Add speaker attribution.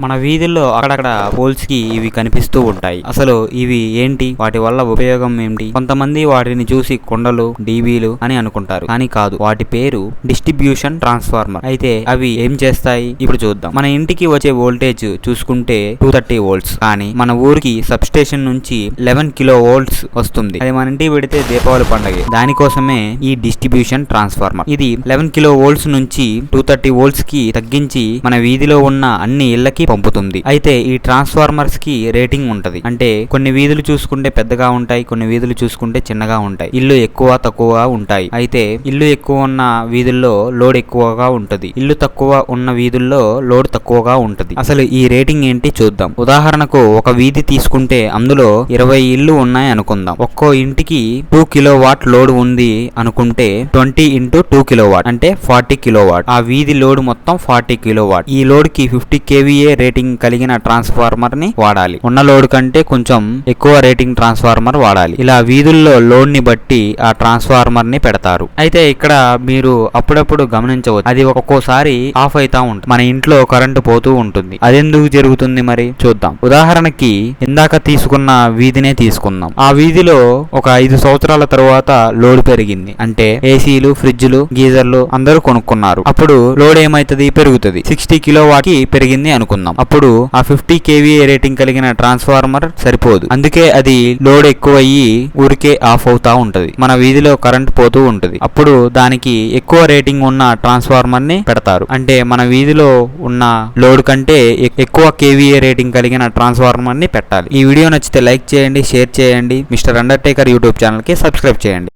Speaker 1: మన వీధుల్లో అక్కడక్కడ పోల్స్కి ఇవి కనిపిస్తూ ఉంటాయి. అసలు ఇవి ఏంటి? వాటి వల్ల ఉపయోగం ఏంటి? కొంతమంది వాటిని చూసి కొండలు డీబీలు అని అనుకుంటారు. కానీ కాదు వాటి పేరు డిస్ట్రిబ్యూషన్ ట్రాన్స్ఫార్మర్. అయితే అవి ఏం చేస్తాయి? ఇప్పుడు చూద్దాం. మన ఇంటికి వచ్చే వోల్టేజ్ చూసుకుంటే టూ థర్టీ వోల్ట్స్ కానీ మన ఊరికి సబ్ స్టేషన్ నుంచి లెవెన్ కిలో వోల్ట్స్ వస్తుంది. అది మన ఇంటికి పెడితే దీపావళి పండగ. దానికోసమే ఈ డిస్ట్రిబ్యూషన్ ట్రాన్స్ఫార్మర్. ఇది లెవెన్ కిలో వోల్ట్స్ నుంచి టూ థర్టీ వోల్ట్స్కి తగ్గించి మన వీధిలో ఉన్న అన్ని ఇళ్ళకి పంపుతుంది. అయితే ఈ ట్రాన్స్ఫార్మర్స్కి రేటింగ్ ఉంటది. అంటే కొన్ని వీధులు చూసుకుంటే పెద్దగా ఉంటాయి కొన్ని వీధులు చూసుకుంటే చిన్నగా ఉంటాయి. ఇల్లు ఎక్కువ తక్కువగా ఉంటాయి. అయితే ఇల్లు ఎక్కువ ఉన్న వీధుల్లో లోడ్ ఎక్కువగా ఉంటది. ఇల్లు తక్కువ ఉన్న వీధుల్లో లోడ్ తక్కువగా ఉంటది. అసలు ఈ రేటింగ్ ఏంటి చూద్దాం. ఉదాహరణకు ఒక వీధి తీసుకుంటే అందులో ఇరవై ఇల్లు ఉన్నాయి అనుకుందాం. ఒక్కో ఇంటికి టూ కిలో వాట్ లోడ్ ఉంది అనుకుంటే twenty into two kilo watt అంటే ఫార్టీ కిలో వాట్ ఆ వీధి లోడ్ మొత్తం ఫార్టీ కిలో వాట్ ఈ లోడ్కి ఫిఫ్టీ కేవీఏ రేటింగ్ కలిగిన ట్రాన్స్ఫార్మర్ని వాడాలి. ఉన్న లోడ్ కంటే కొంచెం ఎక్కువ రేటింగ్ ట్రాన్స్ఫార్మర్ వాడాలి. ఇలా వీధుల్లో లోడ్ని బట్టి ఆ ట్రాన్స్ఫార్మర్ని పెడతారు. అయితే ఇక్కడ మీరు అప్పుడప్పుడు గమనించవచ్చు. అది ఒక్కోసారి ఆఫ్ అవుతా ఉంటుంది. మన ఇంట్లో కరెంటు పోతూ ఉంటుంది. అదెందుకు జరుగుతుంది మరి? చూద్దాం. ఉదాహరణకి ఇందాక తీసుకున్న వీధినే తీసుకుందాం. ఆ వీధిలో ఒక ఐదు సంవత్సరాల తరువాత లోడ్ పెరిగింది. అంటే ఏసీలు ఫ్రిడ్జ్లు గీజర్లు అందరూ కొనుక్కున్నారు. అప్పుడు లోడ్ ఏమైతుంది? పెరుగుతుంది. సిక్స్టీ కిలో వాట్కి పెరిగింది అనుకుందాం. అప్పుడు ఆ ఫిఫ్టీ కేవీఏ రేటింగ్ కలిగిన ట్రాన్స్ఫార్మర్ సరిపోదు. అందుకే అది లోడ్ ఎక్కువ అయ్యి ఊరికే ఆఫ్ అవుతా ఉంటది. మన వీధిలో కరెంట్ పోతూ ఉంటది. అప్పుడు దానికి ఎక్కువ రేటింగ్ ఉన్న ట్రాన్స్ఫార్మర్ని పెడతారు. అంటే మన వీధిలో ఉన్న లోడ్ కంటే ఎక్కువ కేవీఏ రేటింగ్ కలిగిన ట్రాన్స్ఫార్మర్ని పెట్టాలి. ఈ వీడియో నచ్చితే లైక్ చేయండి షేర్ చేయండి. మిస్టర్ అండర్టేకర్ యూట్యూబ్ ఛానల్కి సబ్స్క్రైబ్ చేయండి.